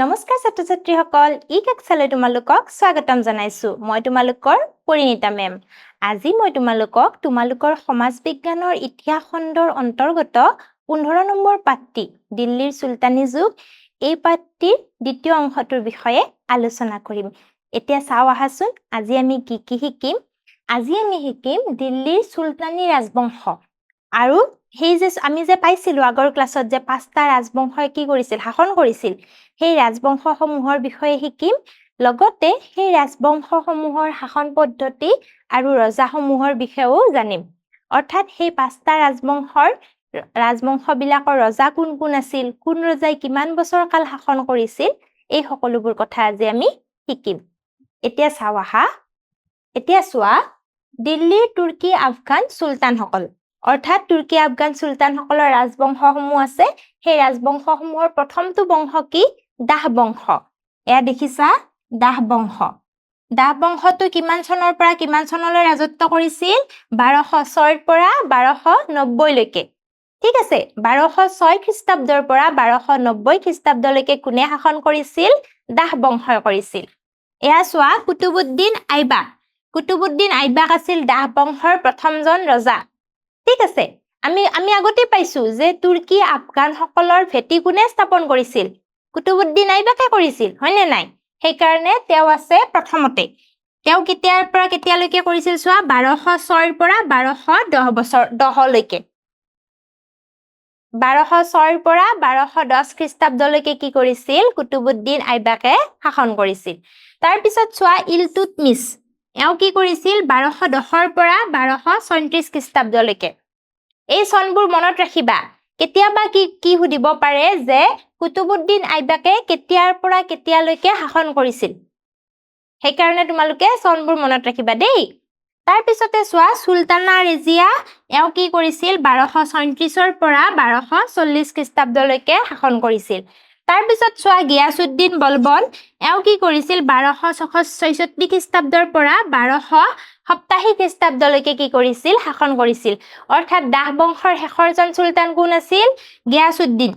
নমস্কাৰ ছাত্ৰ ছাত্ৰীসকল ই কেকচালৈ তোমালোকক স্বাগতম জনাইছো। মই তোমালোকৰ পৰিণীতা মেম। আজি মই তোমালোকক তোমালোকৰ সমাজ বিজ্ঞানৰ ইতিহাস খণ্ডৰ অন্তৰ্গত পোন্ধৰ নম্বৰ পাঠটি, দিল্লীৰ চুলতানী যুগ, এই পাঠটিৰ দ্বিতীয় অংশটোৰ বিষয়ে আলোচনা কৰিম। এতিয়া চাওঁ আহাচোন, আজি আমি কি কি শিকিম? আজি আমি শিকিম দিল্লীৰ চুলতানী ৰাজবংশ। আৰু সেই যে আমি যে পাইছিলো আগৰ ক্লাছত যে পাঁচটা ৰাজবংশই কি কৰিছিল, শাসন কৰিছিল, সেই ৰাজবংশসমূহৰ বিষয়ে শিকিম। লগতে সেই ৰাজবংশসমূহৰ শাসন পদ্ধতি আৰু ৰজাসমূহৰ বিষয়েও জানিম। অৰ্থাৎ সেই পাঁচটা ৰাজবংশৰ ৰাজবংশবিলাকৰ ৰজা কোন কোন আছিল, কোন ৰজাই কিমান বছৰ কাল শাসন কৰিছিল, এই সকলোবোৰ কথা আজি আমি শিকিম। এতিয়া চাওঁ আহা। এতিয়া চোৱা, দিল্লীৰ তুৰ্কী আফগান চুলতানসকল। অৰ্থাৎ তুৰ্কী, আফগান চুলতানসকলৰ ৰাজবংশসমূহ আছে। সেই ৰাজবংশসমূহৰ প্ৰথমটো বংশ কি? দাহ বংশ। এয়া দেখিছা? দাহ বংশ। দাহ বংশটো কিমান চনৰ পৰা কিমান চনলৈ ৰাজত্ব কৰিছিল? বাৰশ ছয়ৰ পৰা বাৰশ নব্বৈলৈকে। ঠিক আছে, বাৰশ ছয় খ্ৰীষ্টাব্দৰ পৰা বাৰশ নব্বৈ খ্ৰীষ্টাব্দলৈকে কোনে শাসন কৰিছিল? দাহ বংশই কৰিছিল। এয়া চোৱা, কুতুবুদ্দিন আইবাক। কুতুবুদ্দিন আইবাক আছিল দাহ বংশৰ প্ৰথমজন ৰজা। ঠিক আছে। আমি আমি আগতে পাইছো যে তুৰ্কী আফগানসকলৰ ভেটি কোনে স্থাপন কৰিছিল? কুতুবুদ্দিন আইবাকে কৰিছিল হয়নে নাই? সেইকাৰণে তেওঁ আছে প্ৰথমতে। তেওঁ কেতিয়াৰ পৰা কেতিয়ালৈকে কৰিছিল চোৱা? বাৰশ ছয়ৰ পৰা বাৰশ দহ বছৰ দহলৈকে। বাৰশ ছয়ৰ পৰা বাৰশ দহ খ্ৰীষ্টাব্দলৈকে কি কৰিছিল? কুতুবুদ্দিন আইবাকে শাসন কৰিছিল। তাৰপিছত চোৱা ইলটুটমিছ এওঁ কি কৰিছিল? বাৰশ দহৰ পৰা বাৰশ ছয়ত্ৰিশ খ্ৰীষ্টাব্দলৈকে। এই চনবোৰ মনত ৰাখিবা। কেতিয়াবা কি কি সুধিব পাৰে যে কুতুবুদ্দিন আইবাকে কেতিয়াৰ পৰা কেতিয়ালৈকে শাসন কৰিছিল? সেইকাৰণে তোমালোকে চনবোৰ মনত ৰাখিবা দেই। তাৰপিছতে চোৱা চুলতানা ৰেজিয়া এওঁ কি কৰিছিল? বাৰশ ছয়ত্ৰিছৰ পৰা বাৰশ চল্লিছ খ্ৰীষ্টাব্দলৈকে শাসন কৰিছিল। তাৰপিছত চোৱা গিয়াছুদ্দিন বলবন এওঁ কি কৰিছিল? বাৰশ ছশ ছয়ষষ্ঠি খ্ৰীষ্টাব্দৰ পৰা বাৰশ সপ্তাহী খ্ৰীষ্টাব্দলৈকে কি কৰিছিল? শাসন কৰিছিল। অৰ্থাৎ দাহ বংশৰ শেষৰজন চুলতান কোন আছিল? গিয়াছুদ্দিন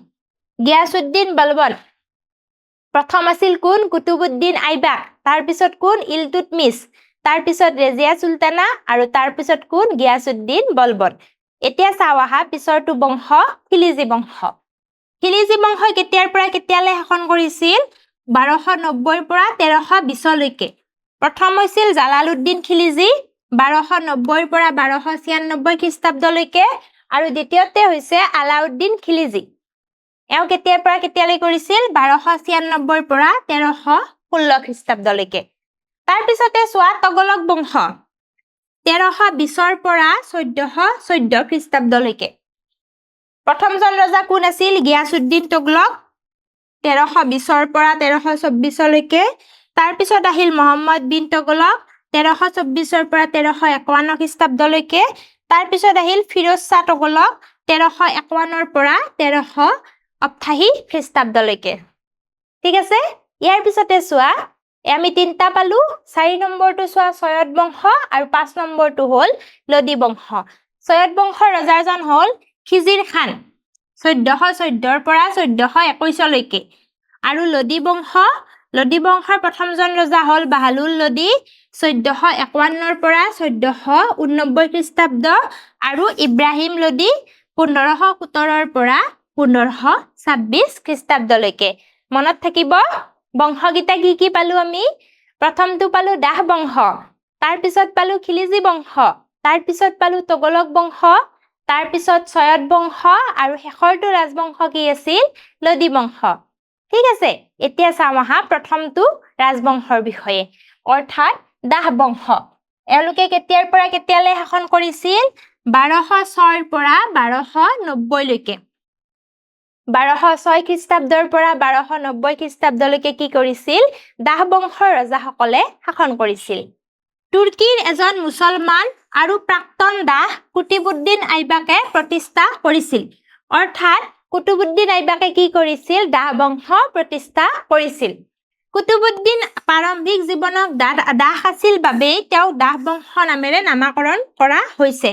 গিয়াছুদ্দিন বলবন। প্ৰথম আছিল কোন? কুতুবুদ্দিন আইবাক। তাৰপিছত কোন? ইলটুটমিছ তাৰপিছত ৰেজিয়া চুলতানা আৰু তাৰপিছত কোন? গিয়াছুদ্দিন বলবন। এতিয়া চাওঁ আহা পিছৰটো বংশ খিলিজী বংশ। খিলিজী বংশই কেতিয়াৰ পৰা কেতিয়ালৈ শাসন কৰিছিল? বাৰশ নব্বৈৰ পৰা তেৰশ বিছলৈকে প্ৰথম হৈছিল জালালুদ্দিন খিলিজী বাৰশ নব্বৈৰ পৰা বাৰশ ছিয়ান্নব্বৈ খ্ৰীষ্টাব্দলৈকে আৰু দ্বিতীয়তে হৈছে আলাউদ্দিন খিলিজী। এওঁ কেতিয়াৰ পৰা কেতিয়ালৈ কৰিছিল? বাৰশ ছিয়ান্নব্বৈৰ পৰা তেৰশ ষোল্ল খ্ৰীষ্টাব্দলৈকে। তাৰপিছতে চোৱা তগলক বংশ। তেৰশ বিছৰ পৰা চৈধ্যশ চৈধ্য খ্ৰীষ্টাব্দলৈকে। প্ৰথমজন ৰজা কোন আছিল? গিয়াছুদ্দিন তগলক। তেৰশ বিছৰ পৰা তেৰশ চৌব্বিছলৈকে তাৰপিছত আহিল মহম্মদ বিন তগলক। তেৰশ চৌব্বিছৰ পৰা তেৰশ একাৱন্ন খ্ৰীষ্টাব্দলৈকে। তাৰপিছত আহিল ফিৰোজ শ্বাহ তগলক। তেৰশ একাৱন্নৰ পৰা তেৰশ অঠাশী খ্ৰীষ্টাব্দলৈকে। ঠিক আছে? ইয়াৰ পিছতে চোৱা। আমি তিনিটা পালো। চাৰি নম্বৰটো চোৱা চয়দ বংশ আৰু পাঁচ নম্বৰটো হ'ল লদী বংশ। চয়দ বংশৰ ৰজাজন হ'ল খিজিৰ খান চৈধ্যশ চৈধ্যৰ পৰা চৈধ্যশ একৈছলৈকে আৰু লদী বংশ লদী বংশৰ প্ৰথমজন ৰজা হ'ল বাহালুল লদী চৈধ্যশ একাৱন্নৰ পৰা চৈধ্যশ ঊননব্বৈ খ্ৰীষ্টাব্দ আৰু ইব্ৰাহিম লদী পোন্ধৰশ সোতৰৰ পৰা পোন্ধৰশ ছাব্বিছ খ্ৰীষ্টাব্দলৈকে। মনত থাকিব বংশকেইটা কি কি পালো আমি? প্ৰথমটো পালো দাহ বংশ তাৰপিছত পালো খিলিজী বংশ তাৰপিছত পালো তগলক বংশ তাৰপিছত চয়দ বংশ আৰু শেষৰটো ৰাজবংশ কি আছিল? লদী বংশ। ঠিক আছে, এতিয়া চাওঁ আহা প্ৰথমটো ৰাজবংশৰ বিষয়ে। অৰ্থাৎ দাহ বংশ। এওঁলোকে কেতিয়াৰ পৰা কেতিয়ালৈ শাসন কৰিছিল? বাৰশ ছয়ৰ পৰা বাৰশ নব্বৈলৈকে। বাৰশ ছয় খ্ৰীষ্টাব্দৰ পৰা বাৰশ নব্বৈ খ্ৰীষ্টাব্দলৈকে কি কৰিছিল? দাহ বংশৰ ৰজাসকলে শাসন কৰিছিল। তুৰ্কীৰ এজন মুছলমান আৰু প্ৰাক্তন দাস কুতুবুদ্দিন আইবাকে প্ৰতিষ্ঠা কৰিছিল। অৰ্থাৎ কুতুবুদ্দিন আইবাকে কি কৰিছিল? দাহ বংশ প্ৰতিষ্ঠা কৰিছিল। কুতুবুদ্দিন প্ৰাৰম্ভিক জীৱনক দাস আছিল বাবেই তেওঁক দাহ বংশ নামেৰে নামাকৰণ কৰা হৈছে।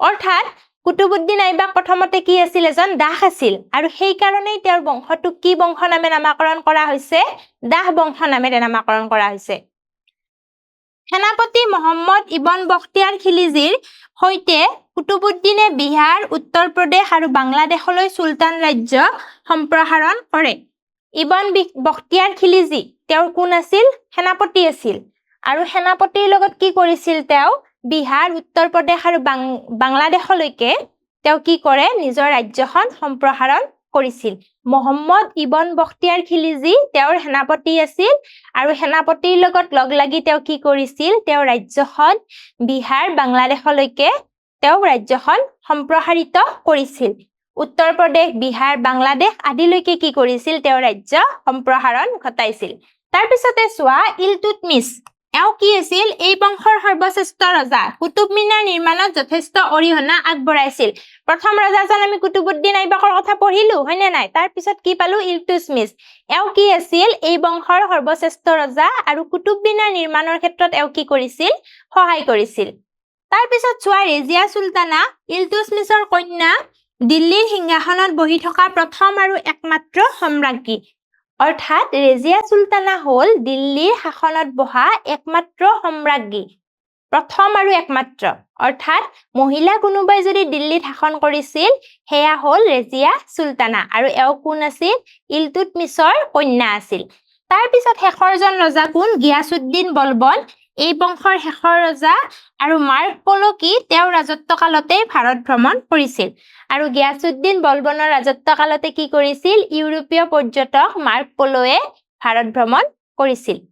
অৰ্থাৎ কুতুবুদ্দিন আইবাক প্ৰথমতে কি আছিল? এজন দাস আছিল আৰু সেইকাৰণেই তেওঁৰ বংশটোক কি বংশ নামে নামাকৰণ কৰা হৈছে? দাস বংশ নামেৰে নামাকৰণ কৰা হৈছে। সেনাপতি মহম্মদ ইবন বখতিয়াৰ খিলিজীৰ সৈতে কুতুবুদ্দিনে বিহাৰ উত্তৰ প্ৰদেশ আৰু বাংলাদেশলৈ চুলতান ৰাজ্য সম্প্ৰসাৰণ কৰে। ইবন বিখ- বখতিয়াৰ খিলিজী তেওঁৰ কোন আছিল? সেনাপতি আছিল। আৰু সেনাপতিৰ লগত কি কৰিছিল তেওঁ? বিহাৰ উত্তৰ প্ৰদেশ আৰু বাং বাংলাদেশলৈকে তেওঁ কি কৰে? নিজৰ ৰাজ্যখন সম্প্ৰসাৰণ কৰিছিল। মহম্মদ ইবন বখতিয়াৰ খিলিজী তেওঁৰ সেনাপতি আছিল আৰু সেনাপতিৰ লগত লগ লাগি তেওঁ কি কৰিছিল তেওঁ ৰাজ্যখন বিহাৰ বাংলাদেশলৈকে তেওঁ ৰাজ্যখন সম্প্ৰসাৰিত কৰিছিল। উত্তৰ প্ৰদেশ বিহাৰ বাংলাদেশ আদিলৈকে কি কৰিছিল তেওঁ ৰাজ্য সম্প্ৰসাৰণ ঘটাইছিল। তাৰপিছতে চোৱা ইলটুটমিছ এওঁ কি আছিল? এই বংশৰ সৰ্বশ্ৰেষ্ঠ ৰজা। কুতুব মিনাৰ নিৰ্মাণত যথেষ্ট অৰিহণা আগবঢ়াইছিল। প্ৰথম ৰজাজন আমি কুতুবুদ্দিন আইবাকৰ কথা পঢ়িলো হয়নে নাই? তাৰ পিছত কি পালো? ইলটুটমিছ এওঁ কি আছিল? এই বংশৰ সৰ্বশ্ৰেষ্ঠ ৰজা আৰু কুতুব মিনাৰ নিৰ্মাণৰ ক্ষেত্ৰত এওঁ কি কৰিছিল? সহায় কৰিছিল। তাৰপিছত চোৱা ৰেজিয়া চুলতানা ইলটুটমিছৰ কন্যা দিল্লীৰ সিংহাসনত বহি থকা প্ৰথম আৰু একমাত্ৰ সম্ৰাজ্ঞী। অৰ্থাৎ ৰেজিয়া চুলতানা হ'ল দিল্লীৰ শাসনত বহা একমাত্ৰ সম্ৰাজ্ঞী প্ৰথম আৰু একমাত্ৰ। অৰ্থাৎ মহিলা কোনোবাই যদি দিল্লীত শাসন কৰিছিল সেয়া হ'ল ৰেজিয়া চুলতানা আৰু এওঁ কোন আছিল? ইলটুটমিছৰ কন্যা আছিল। তাৰপিছত শেষৰজন ৰজা কোন? গিয়াছুদ্দিন বলবন। এই বংশৰ শেষৰ ৰজা আৰু মাৰ্ক পলকি তেওঁৰ ৰাজত্বকালতে ভাৰত ভ্ৰমণ কৰিছিল। আৰু গিয়াছুদ্দিন বলবনৰ ৰাজত্বকালতে কি কৰিছিল? ইউৰোপীয় পৰ্যটক মাৰ্ক পলয়ে ভাৰত ভ্ৰমণ কৰিছিল।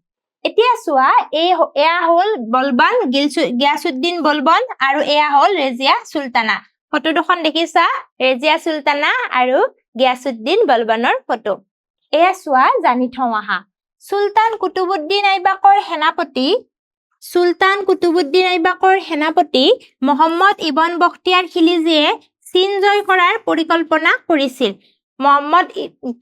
এতিয়া চোৱা এই এয়া হ'ল বলবান গিলচু গিয়াছুদ্দিন বলবন আৰু এয়া হ'ল ৰেজিয়া চুলতানা। ফটো দুখন দেখিছা? ৰেজিয়া চুলতানা আৰু গিয়াছুদ্দিন বলবনৰ ফটো। এয়া চোৱা জানি থওঁ আহা। চুলতান কুতুবুদ্দিন আইবাকৰ সেনাপতি চুলতান কুতুবুদ্দিন আইবাকৰ সেনাপতি মহম্মদ ইবন বখতিয়াৰ খিলিজীয়ে চীন জয় কৰাৰ পৰিকল্পনা কৰিছিল। মহম্মদ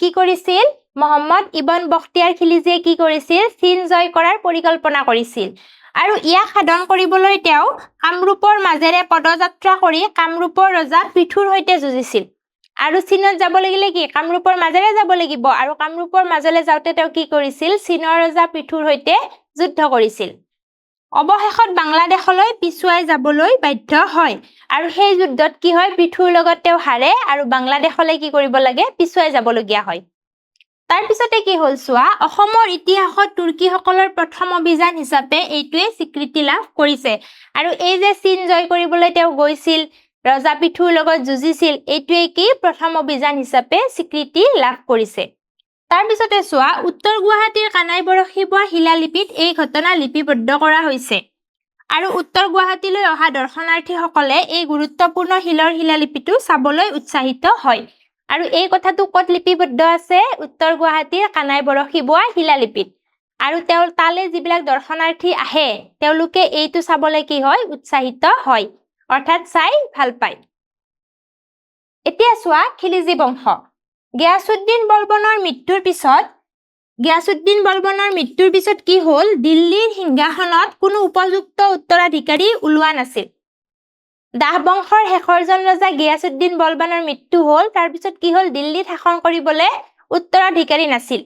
কি কৰিছিল? মহম্মদ ইবন বখতিয়াৰ খিলিজীয়ে কি কৰিছিল? চীন জয় কৰাৰ পৰিকল্পনা কৰিছিল। আৰু ইয়াক সাধন কৰিবলৈ তেওঁ কামৰূপৰ মাজেৰে পদযাত্ৰা কৰি কামৰূপৰ ৰজা পৃথুৰ সৈতে যুঁজিছিল। আৰু চীনত যাব লাগিলে কি? কামৰূপৰ মাজেৰে যাব লাগিব। আৰু কামৰূপৰ মাজলৈ যাওঁতে তেওঁ কি কৰিছিল? চীনৰ ৰজা পৃথুৰ সৈতে যুদ্ধ কৰিছিল। অৱশেষত বাংলাদেশলৈ পিছুৱাই যাবলৈ বাধ্য হয়। আৰু সেই যুদ্ধত কি হয় পৃথুৰ লগত তেওঁ হাৰে আৰু বাংলাদেশলৈ কি কৰিব লাগে পিছুৱাই যাবলগীয়া হয়। তাৰপিছতে কি হ'ল চোৱা অসমৰ ইতিহাসত তুৰ্কীসকলৰ প্ৰথম অভিযান হিচাপে এইটোৱে স্বীকৃতি লাভ কৰিছে। আৰু এই যে চীন জয় কৰিবলৈ তেওঁ গৈছিল ৰজা পৃথুৰ লগত যুঁজিছিল এইটোৱে কি প্ৰথম অভিযান হিচাপে স্বীকৃতি লাভ কৰিছে। তাৰপিছতে চোৱা উত্তৰ গুৱাহাটীৰ কানাই বৰশী বোৱা শিলালিপিত এই ঘটনা লিপিবদ্ধ কৰা হৈছে। আৰু উত্তৰ গুৱাহাটীলৈ অহা দৰ্শনাৰ্থীসকলে এই গুৰুত্বপূৰ্ণ শিলৰ শিলালিপিটো চাবলৈ উৎসাহিত হয়। আৰু এই কথাটো ক'ত লিপিবদ্ধ আছে? উত্তৰ গুৱাহাটীৰ কানাই বৰশী বোৱা শিলালিপিত। আৰু তেওঁ তালৈ যিবিলাক দৰ্শনাৰ্থী আহে তেওঁলোকে এইটো চাবলৈ কি হয়? উৎসাহিত হয়। অৰ্থাৎ চাই ভাল পায়। এতিয়া চোৱা খিলিজী বংশ। গিয়াছুদ্দিন বলবনৰ মৃত্যুৰ পিছত গিয়াছুদ্দিন বলবনৰ মৃত্যুৰ পিছত কি হ'ল? দিল্লীৰ সিংহাসনত কোনো উপযুক্ত উত্তৰাধিকাৰী ওলোৱা নাছিল। দাহ বংশৰ শেষৰজন ৰজা গিয়াছুদ্দিন বলবানৰ মৃত্যু হ'ল তাৰপিছত কি হ'ল? দিল্লীত শাসন কৰিবলৈ উত্তৰাধিকাৰী নাছিল।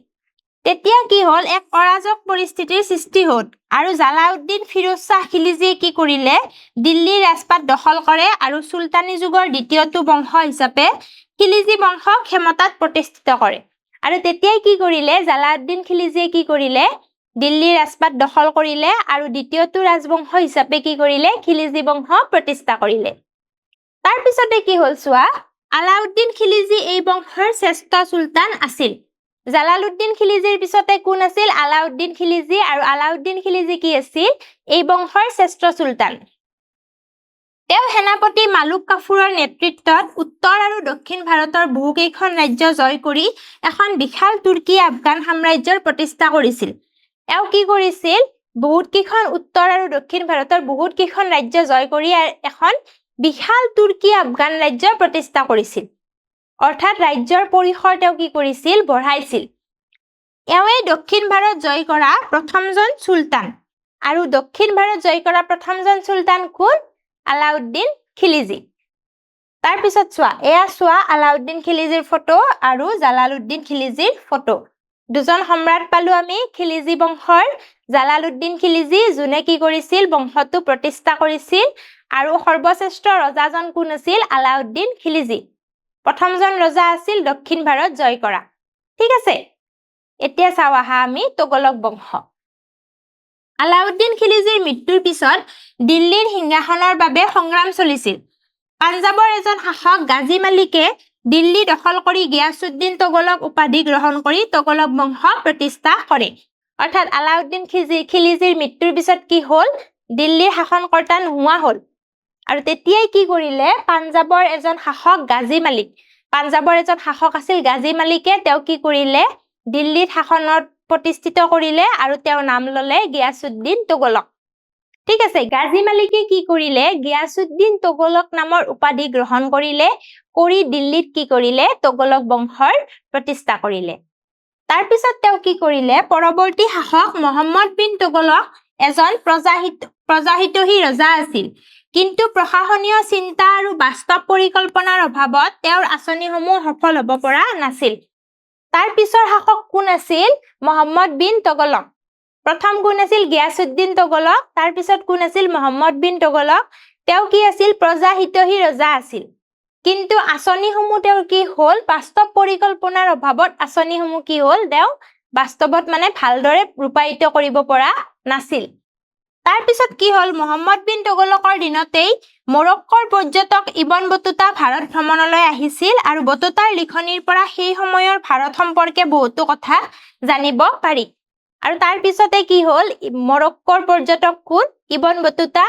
তেতিয়া কি হ'ল? এক অৰাজক পৰিস্থিতিৰ সৃষ্টি হ'ল। আৰু জালাউদ্দিন ফিৰোজ শ্বাহ খিলিজীয়ে কি কৰিলে? দিল্লীৰ ৰাজপাট দখল কৰে আৰু চুলতানী যুগৰ দ্বিতীয়টো বংশ হিচাপে খিলিজী বংশক ক্ষমতাত প্ৰতিষ্ঠিত কৰে। আৰু তেতিয়াই কি কৰিলে? জালাউদ্দিন খিলিজীয়ে কি কৰিলে? দিল্লীৰ ৰাজপাট দখল কৰিলে আৰু দ্বিতীয়টো ৰাজবংশ হিচাপে কি কৰিলে? খিলিজী বংশ প্ৰতিষ্ঠা কৰিলে। তাৰপিছতে কি হ'ল চোৱা? আলাউদ্দিন খিলিজী এই বংশৰ শ্ৰেষ্ঠ চুলতান আছিল। জালালুদ্দিন খিলিজীৰ পিছতে কোন আছিল? আলাউদ্দিন খিলিজী। আৰু আলাউদ্দিন খিলিজী কি আছিল? এই বংশৰ শ্ৰেষ্ঠ চুলতান। তেওঁ সেনাপতি মালুক কাফুৰৰ নেতৃত্বত উত্তৰ আৰু দক্ষিণ ভাৰতৰ বহুকেইখন ৰাজ্য জয় কৰি এখন বিশাল তুৰ্কী আফগান সাম্ৰাজ্যৰ প্ৰতিষ্ঠা কৰিছিল। এওঁ কি কৰিছিল? বহুত কেইখন উত্তৰ আৰু দক্ষিণ ভাৰতৰ বহুত কেইখন ৰাজ্য জয় কৰি এখন বিশাল তুৰ্কী আফগান ৰাজ্য প্ৰতিষ্ঠা কৰিছিল। অৰ্থাৎ ৰাজ্যৰ পৰিসৰ তেওঁ কি কৰিছিল? বঢ়াইছিল। এওঁৱে দক্ষিণ ভাৰত জয় কৰা প্ৰথমজন চুলতান। আৰু দক্ষিণ ভাৰত জয় কৰা প্ৰথমজন চুলতান কোন? আলাউদ্দিন খিলিজী। তাৰপিছত চোৱা এয়া চোৱা আলাউদ্দিন খিলিজিৰ ফটো আৰু জালালুদ্দিন খিলিজিৰ ফটো। দুজন সম্ৰাট পালো আমি খিলিজি বংশৰ। জালালুদ্দিন খিলিজি যোনে কি কৰিছিল? বংশটো প্ৰতিষ্ঠা কৰিছিল। আৰু সৰ্বশ্ৰেষ্ঠ ৰজাজন কোন আছিল? আলাউদ্দিন খিলিজি। প্ৰথমজন ৰজা আছিল দক্ষিণ ভাৰত জয় কৰা। ঠিক আছে? এতিয়া চাওঁ আহা আমি তোগলক বংশ। আলাউদ্দিন খিলিজিৰ মৃত্যুৰ পিছত দিল্লীৰ সিংহাসনৰ বাবে সংগ্ৰাম চলিছিল। পাঞ্জাৱৰ এজন শাসক গাজী মালিকে দিল্লী দখল কৰি গিয়াছুদ্দিন তোগলক উপাধি গ্ৰহণ কৰি তোগলক বংশ প্ৰতিষ্ঠা কৰে। অৰ্থাৎ আলাউদ্দিন খিজি খিলিজিৰ মৃত্যুৰ পিছত কি হ'ল? দিল্লীৰ শাসনকৰ্তা নোহোৱা হ'ল। আৰু তেতিয়াই কি কৰিলে পাঞ্জাৱৰ এজন শাসক গাজী মালিক পাঞ্জাৱৰ এজন শাসক আছিল গাজী মালিকে তেওঁ কি কৰিলে দিল্লীত শাসনত প্ৰতিষ্ঠিত কৰিলে আৰু তেওঁৰ নাম ললে গিয়াছুদ্দিন তোগলক। ঠিক আছে গাজী মালিকে কি কৰিলে গিয়াছুদ্দিন তোগলক নামৰ উপাধি গ্ৰহণ কৰিলে কৰি দিল্লীত কি কৰিলে তোগলক বংশৰ প্ৰতিষ্ঠা কৰিলে। তাৰপিছত তেওঁ কি কৰিলে পৰৱৰ্তী শাসক মহম্মদ বিন তোগলক এজন প্ৰজাহিত প্ৰজাহিতহী ৰজা আছিল। কিন্তু প্ৰশাসনীয় চিন্তা আৰু বাস্তৱ পৰিকল্পনাৰ অভাৱত তেওঁৰ আঁচনিসমূহ সফল হ'ব পৰা নাছিল। তাৰ পিছৰ শাসক কোন আছিল? মহম্মদ বিন তোগলক। প্ৰথম কোন আছিল? গিয়াছুদ্দিন তোগলক। তাৰপিছত কোন আছিল? মহম্মদ বিন তোগলক। তেওঁ কি আছিল? প্ৰজাহিতহী ৰজা আছিল। কিন্তু আঁচনিসমূহ তেওঁৰ কি হ'ল? বাস্তৱ পৰিকল্পনাৰ অভাৱত আঁচনিসমূহ কি হ'ল? তেওঁ বাস্তৱত মানে ভালদৰে ৰূপায়িত কৰিব পৰা নাছিল। তাৰপিছত কি হ'ল? মহম্মদ বিন তোগলকৰ দিনতেই মৰক্কৰ পৰ্যটক ইবন বটুতা ভাৰত ভ্ৰমণলৈ আহিছিল আৰু বটুতাৰ লিখনিৰ পৰা সেই সময়ৰ ভাৰত সম্পৰ্কে বহুতো কথা জানিব পাৰি। আৰু তাৰ পিছতে কি হ'ল? মৰক্কৰ পৰ্যটক কোন? ইবন বটুতা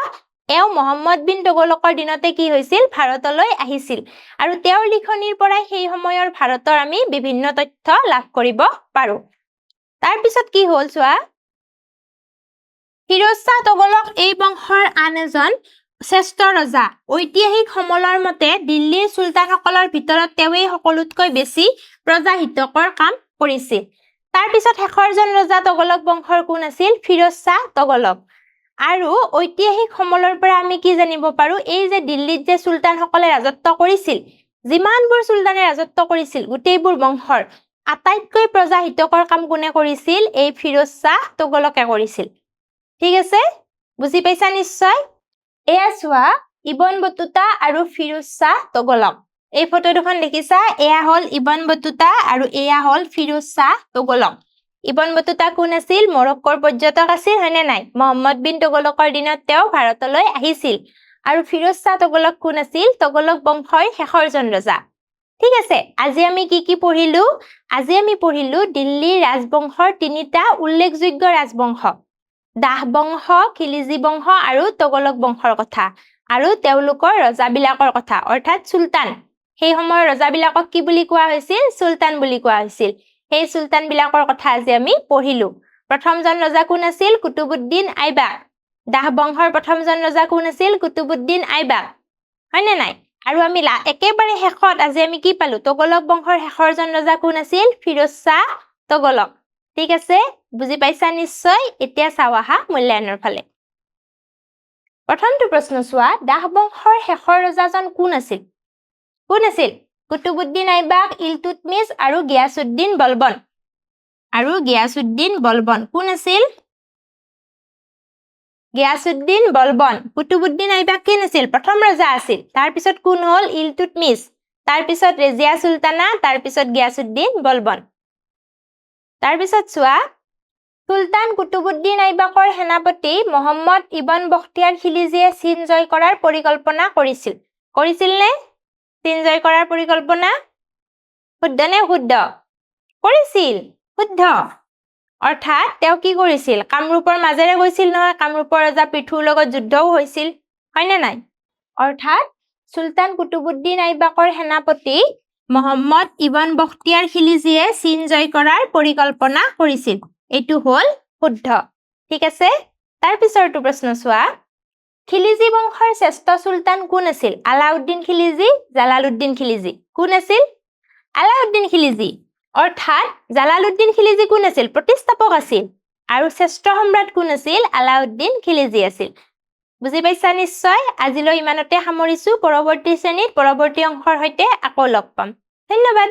এওঁ মহম্মদ বিন তোগলকৰ দিনতে কি হৈছিল? ভাৰতলৈ আহিছিল। আৰু তেওঁৰ লিখনিৰ পৰাই সেই সময়ৰ ভাৰতৰ আমি বিভিন্ন তথ্য লাভ কৰিব পাৰো। তাৰপিছত কি হ'ল চোৱা? ফিৰোজ শ্বাহ তোগলক এই বংশৰ আন এজন শ্ৰেষ্ঠ ৰজা। ঐতিহাসিক সমলৰ মতে দিল্লীৰ চুলতানসকলৰ ভিতৰত তেওঁৱেই সকলোতকৈ বেছি প্ৰজাহিতকৰ কাম কৰিছিল। তাৰপিছত শেষৰজন ৰজা তগলক বংশৰ কোন আছিল? ফিৰোজ শ্বাহ তগলক আৰু ঐতিহাসিক সমলৰ পৰা আমি কি জানিব পাৰো? এই যে দিল্লীত যে চুলতানসকলে ৰাজত্ব কৰিছিল যিমানবোৰ চুলতানে ৰাজত্ব কৰিছিল গোটেইবোৰ বংশৰ আটাইতকৈ প্ৰজাহিতকৰ কাম কোনে কৰিছিল? এই ফিৰোজ শ্বাহ তোগলকে কৰিছিল। ঠিক আছে? বুজি পাইছা নিশ্চয়? এয়া চোৱা, ইবন বটুতা আৰু ফিৰোজ শ্বাহ তোগলক এই ফটো দুখন দেখিছা? এয়া হ'ল ইবন বটুতা আৰু এয়া হ'ল ফিৰোজ শ্বাহ তোগলক ইবন বটুতা কোন আছিল? মৰক্কৰ পৰ্যটক আছিল, হয়নে নাই? মহম্মদ বিন তোগলকৰ দিনত তেওঁ ভাৰতলৈ আহিছিল। আৰু ফিৰোজ শ্বাহ তোগলক কোন আছিল? তোগলক বংশৰ শেষৰজন ৰজা। ঠিক আছে, আজি আমি কি কি পঢ়িলো? আজি আমি পঢ়িলো দিল্লীৰ ৰাজবংশৰ তিনিটা উল্লেখযোগ্য ৰাজবংশ। দাহ বংশ খিলিজি বংশ আৰু তোগলক বংশৰ কথা আৰু তেওঁলোকৰ ৰজাবিলাকৰ কথা অৰ্থাৎ চুলতান। সেই সময়ৰ ৰজাবিলাকক কি বুলি কোৱা হৈছিল? চুলতান বুলি কোৱা হৈছিল। সেই চুলতান বিলাকৰ কথা আজি আমি পঢ়িলো। প্ৰথমজন ৰজা কোন আছিল? কুতুবুদ্দিন আইবাক। দাহ বংশৰ প্ৰথমজন ৰজা কোন আছিল? কুতুবুদ্দিন আইবাক। হয়নে নাই? আৰু আমি একেবাৰে শেষত আজি আমি কি পালো? তোগলক বংশৰ শেষৰজন ৰজা কোন আছিল? ফিৰোজ শ্বাহ তোগলক। ঠিক আছে বুজি পাইছা নিশ্চয়? এতিয়া চাওঁ আহা মূল্যায়নৰ ফালে। প্ৰথমটো প্ৰশ্ন চোৱা দাহ বংশৰ শেষৰ ৰজাজন কোন আছিল? কোন আছিল? কুতুবুদ্দিন আইবাক ইলতুতমিছ আৰু গিয়াছুদ্দিন বলবন। আৰু গিয়াছুদ্দিন বলবন কোন আছিল? গিয়াছুদ্দিন বলবন কুতুবুদ্দিন আইবাক কোন আছিল? প্ৰথম ৰজা আছিল। তাৰপিছত কোন হ'ল? ইলতুতমিছ তাৰপিছত ৰেজিয়া চুলতানা তাৰপিছত গিয়াছুদ্দিন বলবন। তাৰপিছত চোৱা চুলতান কুতুবুদ্দিন আইবাকৰ সেনাপতি মহম্মদ ইবন বখতিয়াৰ খিলিজিয়ে চীন জয় কৰাৰ পৰিকল্পনা কৰিছিল। কৰিছিল নে? চীন জয় কৰাৰ পৰিকল্পনা? শুদ্ধ নে শুদ্ধ? কৰিছিল শুদ্ধ। অৰ্থাৎ তেওঁ কি কৰিছিল? কামৰূপৰ মাজেৰে গৈছিল নহয় কামৰূপৰ ৰজা পৃথুৰ লগত যুদ্ধও হৈছিল হয়নে নাই? অৰ্থাৎ চুলতান কুতুবুদ্দিন আইবাকৰ সেনাপতি মহম্মদ ইবন বখতিয়াৰ খিলিজিয়ে চীন জয় কৰাৰ পৰিকল্পনা কৰিছিল। এইটো হ'ল শুদ্ধ। ঠিক আছে? তাৰ পিছৰটো প্ৰশ্ন চোৱা। খিলিজি বংশৰ শ্ৰেষ্ঠ চুলতান কোন আছিল? আলাউদ্দিন খিলিজি জালালুদ্দিন খিলিজি। কোন আছিল? আলাউদ্দিন খিলিজি। অৰ্থাৎ জালালুদ্দিন খিলিজি কোন আছিল? প্ৰতিষ্ঠাপক আছিল। আৰু শ্ৰেষ্ঠ সম্ৰাট কোন আছিল? আলাউদ্দিন খিলিজি আছিল। বুজি পাইছা নিশ্চয়? আজিলৈ ইমানতে সামৰিছোঁ। পৰৱৰ্তী শ্ৰেণীত পৰৱৰ্তী অংশৰ সৈতে আকৌ লগ পাম। ধন্যবাদ।